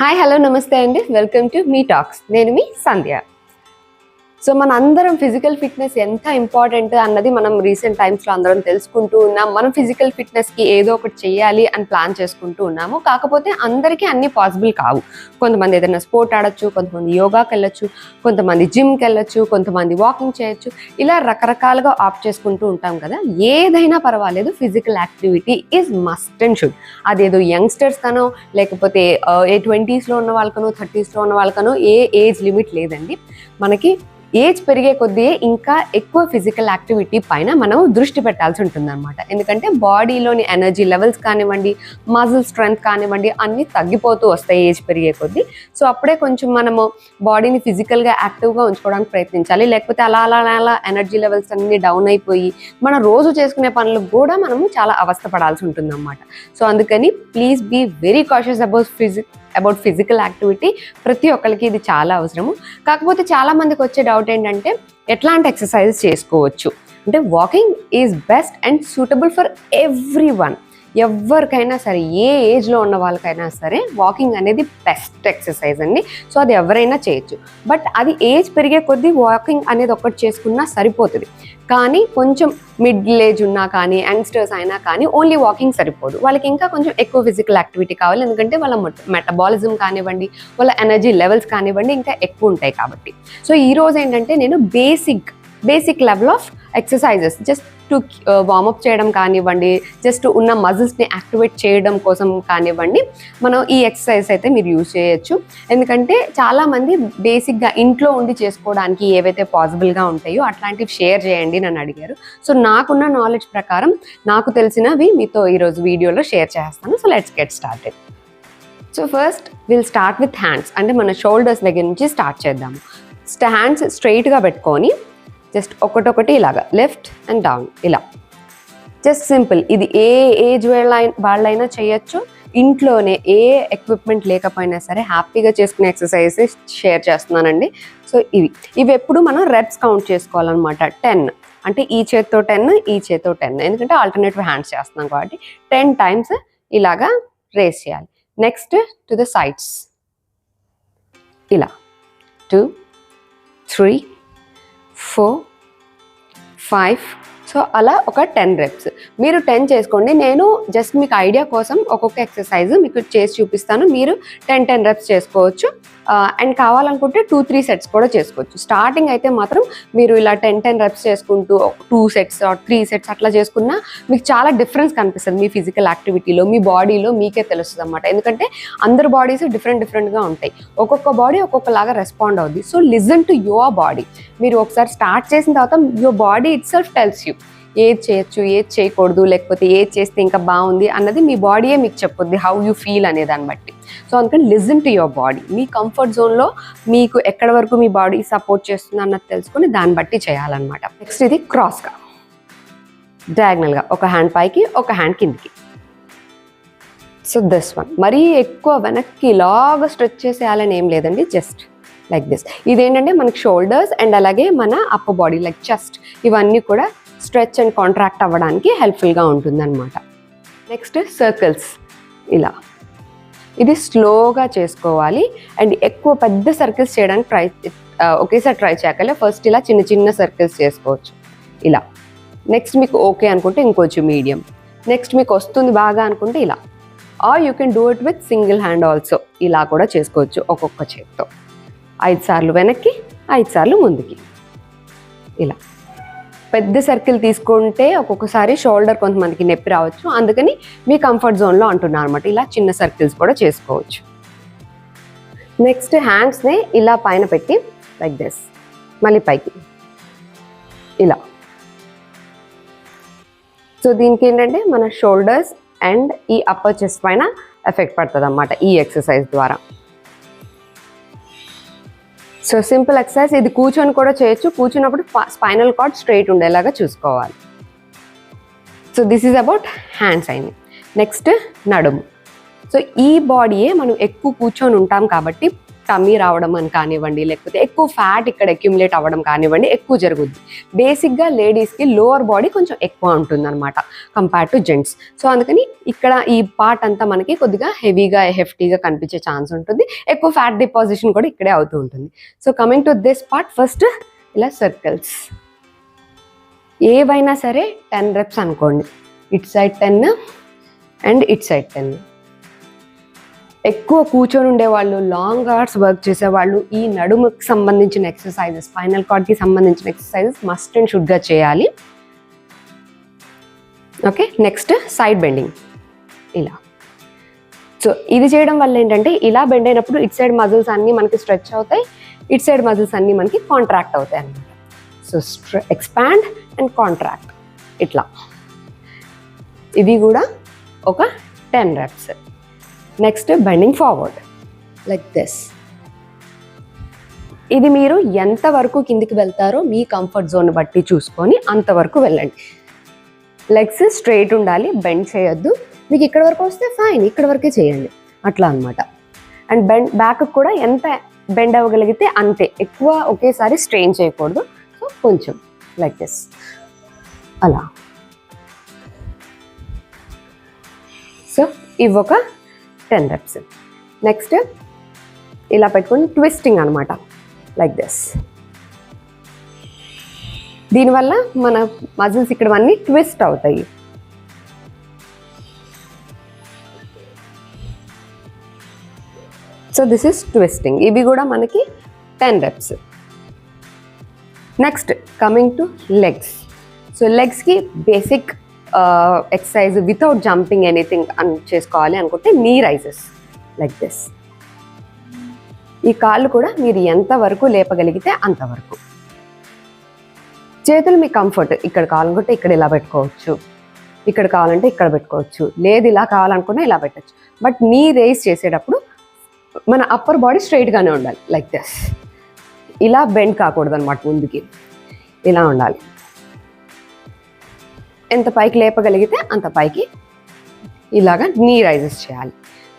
Hi hello నమస్తే అండి. Welcome to me talks నేను మీ సంధ్య. సో మన అందరం ఫిజికల్ ఫిట్నెస్ ఎంత ఇంపార్టెంట్ అన్నది మనం రీసెంట్ టైమ్స్లో అందరం తెలుసుకుంటూ ఉన్నాం. మనం ఫిజికల్ ఫిట్నెస్కి ఏదో ఒకటి చేయాలి అని ప్లాన్ చేసుకుంటూ ఉన్నాము. కాకపోతే అందరికీ అన్ని పాసిబుల్ కావు. కొంతమంది ఏదైనా స్పోర్ట్ ఆడొచ్చు కొంతమంది యోగాకి వెళ్ళొచ్చు కొంతమంది జిమ్కి వెళ్ళొచ్చు కొంతమంది వాకింగ్ చేయొచ్చు. ఇలా రకరకాలుగా ఆప్ట్ చేసుకుంటూ ఉంటాం కదా. ఏదైనా పర్వాలేదు physical activity is must and should. అదేదో యంగ్స్టర్స్ కనో లేకపోతే ఏ ట్వంటీస్లో ఉన్న వాళ్ళకనో థర్టీస్లో ఉన్న వాళ్ళకనో ఏ ఏజ్ లిమిట్ లేదండి. మనకి ఏజ్ పెరిగే కొద్దీ ఇంకా ఎక్కువ ఫిజికల్ యాక్టివిటీ పైన మనం దృష్టి పెట్టాల్సి ఉంటుంది అనమాట ఎందుకంటే బాడీలోని ఎనర్జీ లెవెల్స్ కానివ్వండి మజిల్ స్ట్రెంగ్త్ కానివ్వండి అన్నీ తగ్గిపోతూ వస్తాయి ఏజ్ పెరిగే కొద్దీ. సో అప్పుడే కొంచెం మనము బాడీని ఫిజికల్గా యాక్టివ్గా ఉంచుకోవడానికి ప్రయత్నించాలి. లేకపోతే అలా అలా అలా ఎనర్జీ లెవెల్స్ అన్ని డౌన్ అయిపోయి మన రోజు చేసుకునే పనులకు కూడా మనము చాలా అవస్థపడాల్సి ఉంటుంది సో అందుకని please be very cautious about physique about physical activity ప్రతి ఒక్కరికి ఇది చాలా అవసరము. కాకపోతే చాలామందికి వచ్చే డౌట్ ఏంటంటే ఎట్లాంటి ఎక్సర్సైజ్ చేసుకోవచ్చు? అంటే walking is best and suitable for everyone ఎవరికైనా సరే ఏ ఏజ్లో ఉన్న వాళ్ళకైనా సరే వాకింగ్ అనేది బెస్ట్ ఎక్సర్సైజ్ అండి. సో అది ఎవరైనా చేయొచ్చు. బట్ అది ఏజ్ పెరిగే కొద్దీ వాకింగ్ అనేది ఒకటి చేసుకున్నా సరిపోతుంది. కానీ కొంచెం మిడిల్ ఏజ్ ఉన్నా కానీ యంగ్స్టర్స్ అయినా కానీ ఓన్లీ వాకింగ్ సరిపోదు. వాళ్ళకి ఇంకా కొంచెం ఎక్కువ ఫిజికల్ యాక్టివిటీ కావాలి. ఎందుకంటే వాళ్ళ మెటబాలిజం కానివ్వండి వాళ్ళ ఎనర్జీ లెవెల్స్ కానివ్వండి ఇంకా ఎక్కువ ఉంటాయి కాబట్టి. సో ఈరోజు ఏంటంటే నేను basic basic level of exercises just to warm up చేయడం కానివ్వండి జస్ట్ ఉన్న మజిల్స్ని యాక్టివేట్ చేయడం కోసం కానివ్వండి మనం ఈ ఎక్సర్సైజ్ అయితే మీరు యూజ్ చేయొచ్చు. ఎందుకంటే చాలామంది బేసిక్గా ఇంట్లో ఉండి చేసుకోవడానికి ఏవైతే పాసిబుల్గా ఉంటాయో అట్లాంటివి షేర్ చేయండి నన్ను అడిగారు. సో నాకున్న నాలెడ్జ్ ప్రకారం నాకు తెలిసినవి మీతో ఈరోజు వీడియోలో షేర్ చేస్తాను. So let's get started so first will start with hands అంటే మన షోల్డర్స్ దగ్గర నుంచి స్టార్ట్ చేద్దాము. హ్యాండ్స్ స్ట్రైట్గా పెట్టుకొని జస్ట్ ఒకటొకటి ఇలాగా లెఫ్ట్ అండ్ డౌన్ ఇలా. జస్ట్ సింపుల్ ఇది ఏ ఏజ్ వాళ్ళ వాళ్ళైనా చేయొచ్చు. ఇంట్లోనే ఏ ఎక్విప్మెంట్ లేకపోయినా సరే హ్యాపీగా చేసుకునే ఎక్సర్సైజెస్ షేర్ చేస్తున్నానండి. సో ఇవి. ఇవి ఎప్పుడు మనం రెప్స్ కౌంట్ చేసుకోవాలన్నమాట. టెన్. అంటే ఈ చేత్తో టెన్ ఈ చేత్తో టెన్. ఎందుకంటే ఆల్టర్నేటివ్ హ్యాండ్స్ చేస్తున్నాం కాబట్టి టెన్ టైమ్స్ ఇలాగా రేస్ చేయాలి. Next to the sides. ఇలా. Two three four five. So అలా ఒక టెన్ రెప్స్. మీరు టెన్ చేసుకోండి. నేను జస్ట్ మీకు ఐడియా కోసం ఒక్కొక్క ఎక్సర్సైజ్ మీకు చేసి చూపిస్తాను. మీరు టెన్ టెన్ రెప్స్ చేసుకోవచ్చు. అండ్ కావాలనుకుంటే టూ త్రీ సెట్స్ కూడా చేసుకోవచ్చు. స్టార్టింగ్ అయితే మాత్రం మీరు ఇలా టెన్ టెన్ రెప్స్ చేసుకుంటూ టూ సెట్స్ త్రీ సెట్స్ అట్లా చేసుకున్నా మీకు చాలా డిఫరెన్స్ కనిపిస్తుంది మీ ఫిజికల్ యాక్టివిటీలో మీ బాడీలో మీకే తెలుస్తుంది అనమాట ఎందుకంటే అందరు బాడీస్ డిఫరెంట్ డిఫరెంట్గా ఉంటాయి. ఒక్కొక్క బాడీ ఒక్కొక్కలాగా రెస్పాండ్ అవుద్ది. So listen to your body మీరు ఒకసారి స్టార్ట్ చేసిన తర్వాత your body itself tells you ఏది చేయొచ్చు ఏది చేయకూడదు లేకపోతే ఏది చేస్తే ఇంకా బాగుంది అన్నది మీ బాడీయే మీకు చెప్పుద్ది హౌ యూ ఫీల్ అనే దాన్ని బట్టి. సో అందుకని లిజన్ టు యువర్ బాడీ మీ కంఫర్ట్ జోన్లో మీకు ఎక్కడ వరకు మీ బాడీ సపోర్ట్ చేస్తుంది అన్నది తెలుసుకొని దాన్ని బట్టి చేయాలన్నమాట. నెక్స్ట్ ఇది క్రాస్గా డయాగ్నల్గా ఒక హ్యాండ్ పైకి ఒక హ్యాండ్ కిందికి. సో దిస్ వన్ మరీ ఎక్కువ వెనక్కి ఇలాగ స్ట్రెచ్ చేసేయాలని ఏం లేదండి జస్ట్ లైక్ దిస్ ఇదేంటంటే మనకి షోల్డర్స్ అండ్ అలాగే మన అప్పర్ బాడీ లైక్ చెస్ట్ ఇవన్నీ కూడా స్ట్రెచ్ అండ్ కాంట్రాక్ట్ అవ్వడానికి హెల్ప్ఫుల్గా ఉంటుందన్నమాట. Next circles. ఇలా. ఇది స్లోగా చేసుకోవాలి. అండ్ ఎక్కువ పెద్ద సర్కిల్స్ చేయడానికి ట్రై ఒకేసారి ట్రై చేయకలే ఫస్ట్ ఇలా చిన్న చిన్న సర్కిల్స్ చేసుకోవచ్చు. ఇలా. నెక్స్ట్ మీకు ఓకే అనుకుంటే ఇంకొంచెం మీడియం. నెక్స్ట్ మీకు వస్తుంది బాగా అనుకుంటే ఇలా. Or you can do it with single hand also. ఇలా కూడా చేసుకోవచ్చు ఒక్కొక్క చేతితో. ఐదు సార్లు వెనక్కి ఐదు సార్లు ముందుకి. ఇలా. పెద్ద సర్కిల్ తీసుకుంటే ఒక్కొక్కసారి షోల్డర్ కొంతమందికి నొప్పి రావచ్చు. అందుకని మీ కంఫర్ట్ జోన్లో అంటున్నాను అనమాట ఇలా చిన్న సర్కిల్స్ కూడా చేసుకోవచ్చు. నెక్స్ట్ హ్యాండ్స్ని ఇలా పైన పెట్టి లైక్ దిస్ మళ్ళీ పైకి. ఇలా. సో దీనికి ఏంటంటే మన షోల్డర్స్ అండ్ ఈ అప్పర్ చెస్ట్ పైన ఎఫెక్ట్ పడుతుంది అన్నమాట ఈ ఎక్సర్సైజ్ ద్వారా. So simple exercise. ఇది కూర్చొని కూడా చేయొచ్చు. కూర్చున్నప్పుడు స్పైనల్ కార్డ్ స్ట్రైట్ ఉండేలాగా చూసుకోవాలి. So this is about hands అయింది నెక్స్ట్ నడుము. సో ఈ బాడీయే మనం ఎక్కువ కూర్చొని ఉంటాం కాబట్టి కమ్మి రావడం అని కానివ్వండి లేకపోతే ఎక్కువ ఫ్యాట్ ఇక్కడ అక్యుములేట్ అవ్వడం కానివ్వండి ఎక్కువ జరుగుద్ది. బేసిక్గా లేడీస్కి లోవర్ బాడీ కొంచెం ఎక్కువ ఉంటుంది అనమాట కంపేర్ టు జెంట్స్ సో అందుకని ఇక్కడ ఈ పార్ట్ అంతా మనకి కొద్దిగా హెవీగా హెఫ్టీగా కనిపించే ఛాన్స్ ఉంటుంది. ఎక్కువ ఫ్యాట్ డిపాజిషన్ కూడా ఇక్కడే అవుతూ ఉంటుంది. So coming to this part first ఇలా సర్కిల్స్ ఏవైనా సరే టెన్ రెప్స్ అనుకోండి. It side ten and it side ten ఎక్కువ కూర్చొని ఉండేవాళ్ళు లాంగ్ అవర్స్ వర్క్ చేసేవాళ్ళు ఈ నడుముకి సంబంధించిన ఎక్సర్సైజెస్ స్పైనల్ కార్డ్కి సంబంధించిన ఎక్సర్సైజెస్ మస్ట్ అండ్ షుడ్గా చేయాలి. ఓకే నెక్స్ట్ సైడ్ బెండింగ్ ఇలా. సో ఇది చేయడం వల్ల ఏంటంటే ఇలా బెండ్ అయినప్పుడు ఇట్ సైడ్ మజిల్స్ అన్నీ మనకి స్ట్రెచ్ అవుతాయి ఇట్ సైడ్ మజిల్స్ అన్నీ మనకి కాంట్రాక్ట్ అవుతాయి అన్నమాట. సో స్ట్రె ఎక్స్పాండ్ అండ్ కాంట్రాక్ట్ ఇట్లా. ఇవి కూడా ఒక ten reps next bending forward like this ఇది మీరు ఎంతవరకు కిందికి వెళ్తారో మీ కంఫర్ట్ జోన్ బట్టి చూసుకొని అంతవరకు వెళ్ళండి. లెగ్స్ స్ట్రైట్ ఉండాలి బెండ్ చేయొద్దు. మీకు ఇక్కడ వరకు వస్తే ఫైన్ ఇక్కడ వరకే చేయండి. అట్లా అనమాట అండ్ బెండ్ బ్యాక్ కూడా ఎంత బెండ్ అవ్వగలిగితే అంతే. ఎక్కువ ఒకేసారి స్ట్రెయిన్ చేయకూడదు. సో కొంచెం లైక్ దిస్ అలా. సో ఇవి ఒక టెన్ రెప్స్ నెక్స్ట్ ఇలా పెట్టుకొని ట్విస్టింగ్ అనమాట లైక్ దిస్ దీనివల్ల మన మజిల్స్ ఇక్కడ అన్నీ ట్విస్ట్ అవుతాయి. సో దిస్ ఇస్ ట్విస్టింగ్ ఇవి కూడా మనకి ten reps next coming to legs so లెగ్స్కి basic exercise without jumping anything అని చేసుకోవాలి అనుకుంటే నీ రైజెస్ లైక్ దిస్ ఈ కాళ్ళు కూడా మీరు ఎంతవరకు లేపగలిగితే అంతవరకు చేతులు మీ కంఫర్ట్ ఇక్కడ కావాలనుకుంటే ఇక్కడ ఇలా పెట్టుకోవచ్చు. ఇక్కడ కావాలంటే ఇక్కడ పెట్టుకోవచ్చు. లేదు ఇలా కావాలనుకున్నా ఇలా పెట్టచ్చు. బట్ నీ రేస్ చేసేటప్పుడు మన అప్పర్ బాడీ స్ట్రైట్గానే ఉండాలి. లైక్ దిస్ ఇలా బెండ్ కాకూడదు అనమాట ముందుకి. ఇలా ఉండాలి. ఎంత పైకి లేపగలిగితే అంత పైకి ఇలాగా నీ రైజెస్ చేయాలి.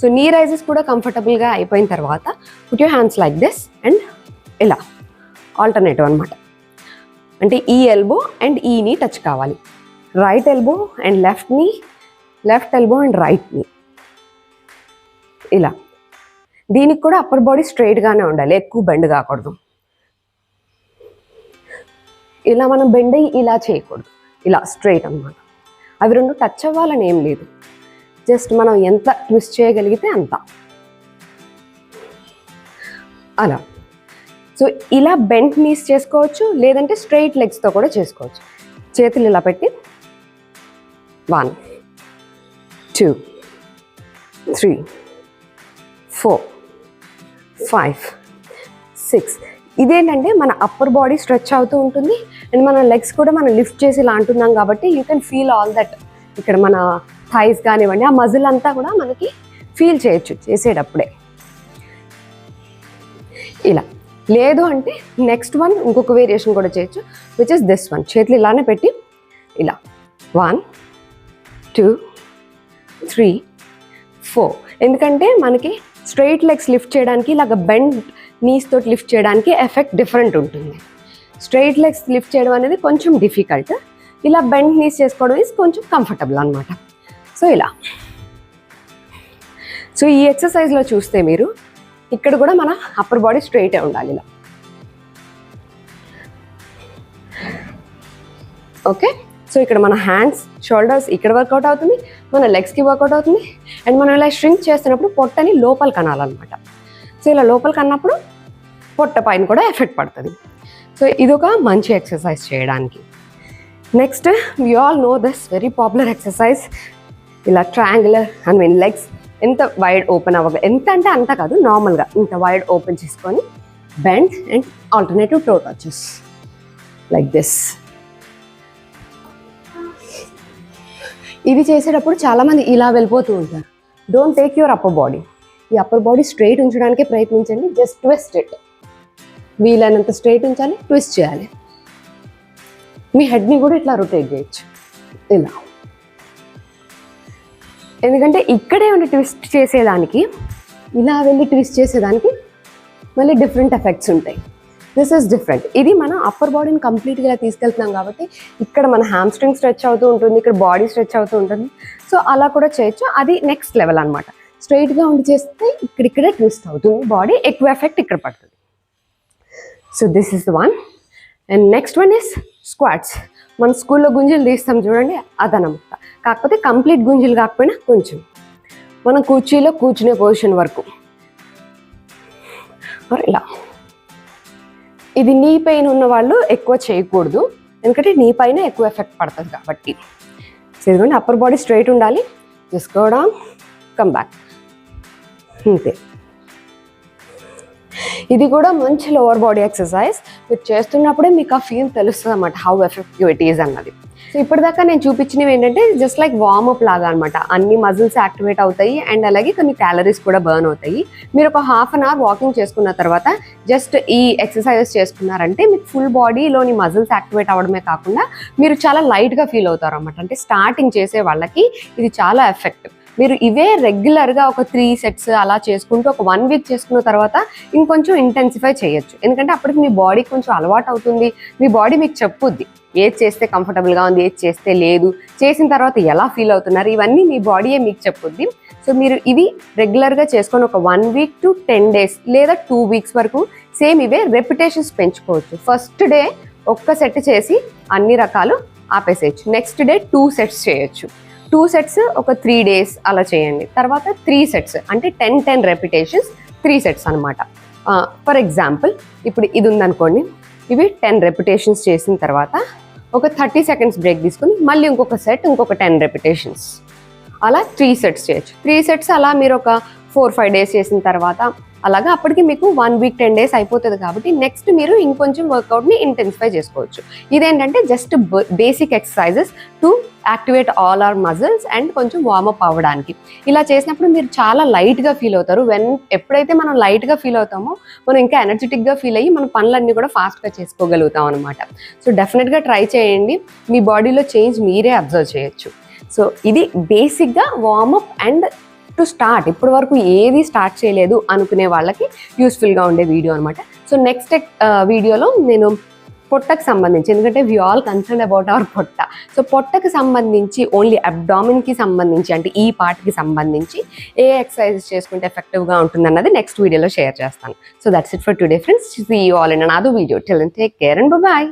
సో నీ రైజెస్ కూడా కంఫర్టబుల్గా అయిపోయిన తర్వాత put you hands like this and ఇలా ఆల్టర్నేటివ్ అనమాట అంటే ఈ ఎల్బో అండ్ ఈని టచ్ కావాలి. Right elbow and left knee left elbow and right knee ఇలా. దీనికి కూడా అప్పర్ బాడీ స్ట్రైట్గానే ఉండాలి ఎక్కువ బెండ్ కాకూడదు. ఇలా మనం బెండ్ ఇలా చేయకూడదు. ఇలా స్ట్రైట్ అన్నమాట. అవి రెండు టచ్ అవ్వాలని ఏం లేదు. జస్ట్ మనం ఎంత ట్విస్ట్ చేయగలిగితే అంత. అలా. సో ఇలా బెంట్ నీస్ చేసుకోవచ్చు లేదంటే స్ట్రైట్ లెగ్స్తో కూడా చేసుకోవచ్చు. చేతులు ఇలా పెట్టి. One two three four five six ఇదేంటంటే మన అప్పర్ బాడీ స్ట్రెచ్ అవుతూ ఉంటుంది. అండ్ మన లెగ్స్ కూడా మనం లిఫ్ట్ చేసి ఇలా అంటున్నాం కాబట్టి you can feel all that ఇక్కడ మన థైస్ కానివ్వండి ఆ మజిల్ అంతా కూడా మనకి ఫీల్ చేయొచ్చు చేసేటప్పుడే. ఇలా. లేదు అంటే నెక్స్ట్ వన్ ఇంకొక వేరియేషన్ కూడా చేయొచ్చు విచ్ ఇస్ దిస్ వన్ చేతులు ఇలానే పెట్టి ఇలా. వన్ టూ త్రీ ఫోర్ ఎందుకంటే మనకి స్ట్రైట్ లెగ్స్ లిఫ్ట్ చేయడానికి ఇలాగ బెండ్ నీస్ తోటి లిఫ్ట్ చేయడానికి ఎఫెక్ట్ డిఫరెంట్ ఉంటుంది. స్ట్రైట్ లెగ్స్ లిఫ్ట్ చేయడం అనేది కొంచెం డిఫికల్ట్. ఇలా బెండ్ నీస్ చేసుకోవడం ఇస్ కొంచెం కంఫర్టబుల్ అనమాట సో ఇలా. సో ఈ ఎక్సర్సైజ్లో చూస్తే మీరు ఇక్కడ కూడా మన అప్పర్ బాడీ స్ట్రైటే ఉండాలి ఇలా. ఓకే సో ఇక్కడ మన హ్యాండ్స్ షోల్డర్స్ ఇక్కడ వర్కౌట్ అవుతుంది మన లెగ్స్కి వర్కౌట్ అవుతుంది అండ్ మనం ఇలా స్ట్రింక్ చేస్తున్నప్పుడు పొట్టని లోపల కనాలన్నమాట. సో ఇలా లోపల కన్నప్పుడు పొట్ట పైన కూడా ఎఫెక్ట్ పడుతుంది. సో ఇదొక మంచి ఎక్సర్సైజ్ చేయడానికి. Next you all know this very popular exercise ఇలా ట్రయాంగులర్ అండ్ మీన్ లెగ్స్ ఎంత వైడ్ ఓపెన్ అవ్వక ఎంత అంటే అంత కాదు నార్మల్గా ఇంత వైడ్ ఓపెన్ చేసుకొని bend and alternative toe touches like this ఇవి చేసేటప్పుడు చాలామంది ఇలా వెళ్ళిపోతూ ఉంటారు. Don't take your upper body ఈ అప్పర్ బాడీ స్ట్రైట్ ఉంచడానికి ప్రయత్నించండి జస్ట్ ట్విస్ట్ ఇట్ వీలైనంత స్ట్రైట్ ఉంచాలి ట్విస్ట్ చేయాలి. మీ హెడ్ని కూడా ఇట్లా రొటేట్ చేయొచ్చు. ఇలా. ఎందుకంటే ఇక్కడే ఉండి ట్విస్ట్ చేసేదానికి ఇలా వెళ్ళి ట్విస్ట్ చేసేదానికి మళ్ళీ డిఫరెంట్ ఎఫెక్ట్స్ ఉంటాయి. దిస్ ఇస్ డిఫరెంట్ ఇది మన అప్పర్ బాడీని కంప్లీట్గా తీసుకెళ్తున్నాం కాబట్టి ఇక్కడ మన హ్యామ్స్ట్రింగ్ స్ట్రెచ్ అవుతూ ఉంటుంది ఇక్కడ బాడీ స్ట్రెచ్ అవుతూ ఉంటుంది. సో అలా కూడా చేయొచ్చు. అది నెక్స్ట్ లెవెల్ అనమాట స్ట్రైట్గా ఉండి చేస్తే ఇక్కడిక్కడే ట్విస్ట్ అవుతుంది. బాడీ ఎక్కువ ఎఫెక్ట్ ఇక్కడ పడుతుంది. So this is the one and next one is squats మన స్కూల్లో గుంజీలు తీస్తాం చూడండి అదనమాట. కాకపోతే కంప్లీట్ గుంజీలు కాకపోయినా కొంచెం. మనం కూర్చీలో కూర్చునే పొజిషన్ వరకు. ఇలా ఇది నీ పెయిన్ ఉన్న వాళ్ళు ఎక్కువ చేయకూడదు. ఎందుకంటే నీ పైన ఎక్కువ ఎఫెక్ట్ పడుతుంది కాబట్టి. సో అప్పర్ బాడీ స్ట్రైట్ ఉండాలి. తీసుకోవడం కమ్ బ్యాక్ అంతే. ఇది కూడా మంచి లోవర్ బాడీ ఎక్సర్సైజ్ మీరు చేస్తున్నప్పుడే మీకు ఆ ఫీల్ తెలుస్తుంది అనమాట హౌ ఎఫెక్టివ్ ఇట్ ఈజ్ అన్నది. సో ఇప్పటిదాకా నేను చూపించినవి ఏంటంటే జస్ట్ లైక్ వార్మప్ లాగా అనమాట అన్ని మజిల్స్ యాక్టివేట్ అవుతాయి అండ్ అలాగే కొన్ని క్యాలరీస్ కూడా బర్న్ అవుతాయి. మీరు ఒక హాఫ్ అన్ అవర్ వాకింగ్ చేసుకున్న తర్వాత జస్ట్ ఈ ఎక్సర్సైజెస్ చేసుకున్నారంటే మీకు ఫుల్ బాడీలోని మజిల్స్ యాక్టివేట్ అవ్వడమే కాకుండా మీరు చాలా లైట్గా ఫీల్ అవుతారు అనమాట అంటే స్టార్టింగ్ చేసే వాళ్ళకి ఇది చాలా ఎఫెక్టివ్ మీరు ఇవే రెగ్యులర్గా ఒక త్రీ సెట్స్ అలా చేసుకుంటూ ఒక వన్ వీక్ చేసుకున్న తర్వాత ఇంకొంచెం ఇంటెన్సిఫై చేయొచ్చు. ఎందుకంటే అప్పటికి మీ బాడీ కొంచెం అలవాటు అవుతుంది. మీ బాడీ మీకు చెప్పుద్ది. ఏది చేస్తే కంఫర్టబుల్గా ఉంది ఏది చేస్తే లేదు చేసిన తర్వాత ఎలా ఫీల్ అవుతున్నారు ఇవన్నీ మీ బాడీయే మీకు చెప్పుద్ది. సో మీరు ఇవి రెగ్యులర్గా చేసుకొని ఒక one week to ten days లేదా టూ వీక్స్ వరకు సేమ్ ఇవే రెప్యుటేషన్స్ పెంచుకోవచ్చు. ఫస్ట్ డే ఒక్క సెట్ చేసి అన్ని రకాలు ఆపేసేయచ్చు. నెక్స్ట్ డే టూ సెట్స్ చేయొచ్చు. టూ సెట్స్ ఒక త్రీ డేస్ అలా చేయండి. తర్వాత త్రీ సెట్స్ అంటే ten ten repetitions three sets అనమాట ఫర్ ఎగ్జాంపుల్ ఇప్పుడు ఇది ఉందనుకోండి. ఇవి టెన్ రెపిటేషన్స్ చేసిన తర్వాత ఒక థర్టీ సెకండ్స్ బ్రేక్ తీసుకుని మళ్ళీ ఇంకొక సెట్ ఇంకొక టెన్ రెపిటేషన్స్. అలా త్రీ సెట్స్ చేయొచ్చు. త్రీ సెట్స్ అలా మీరు ఒక ఫోర్ ఫైవ్ డేస్ చేసిన తర్వాత అలాగా అప్పటికి మీకు వన్ వీక్ టెన్ డేస్ అయిపోతుంది కాబట్టి నెక్స్ట్ మీరు ఇంకొంచెం వర్కౌట్ని ఇంటెన్సిఫై చేసుకోవచ్చు. ఇదేంటంటే just basic exercises to activate all our muscles and కొంచెం వార్మప్ అవ్వడానికి. ఇలా చేసినప్పుడు మీరు చాలా లైట్గా ఫీల్ అవుతారు. వెన్ ఎప్పుడైతే మనం లైట్గా ఫీల్ అవుతామో మనం ఇంకా ఎనర్జెటిక్గా ఫీల్ అయ్యి మన పనులన్నీ కూడా ఫాస్ట్గా చేసుకోగలుగుతాం అనమాట సో డెఫినెట్గా ట్రై చేయండి. మీ బాడీలో చేంజ్ మీరే అబ్జర్వ్ చేయొచ్చు. సో ఇది బేసిక్గా వార్మప్ అండ్ టు స్టార్ట్ ఇప్పటి వరకు ఏది స్టార్ట్ చేయలేదు అనుకునే వాళ్ళకి యూస్ఫుల్గా ఉండే వీడియో అనమాట సో నెక్స్ట్ వీడియోలో నేను పొట్టకు సంబంధించి ఎందుకంటే we all concern about our పొట్ట. సో పొట్టకు సంబంధించి ఓన్లీ అబ్డామిన్కి సంబంధించి అంటే ఈ పార్ట్కి సంబంధించి ఏ ఎక్సర్సైజ్ చేసుకుంటే ఎఫెక్టివ్గా ఉంటుంది అన్నది నెక్స్ట్ వీడియోలో షేర్ చేస్తాను. So that's it for today friends see you all in another video tell take care and bye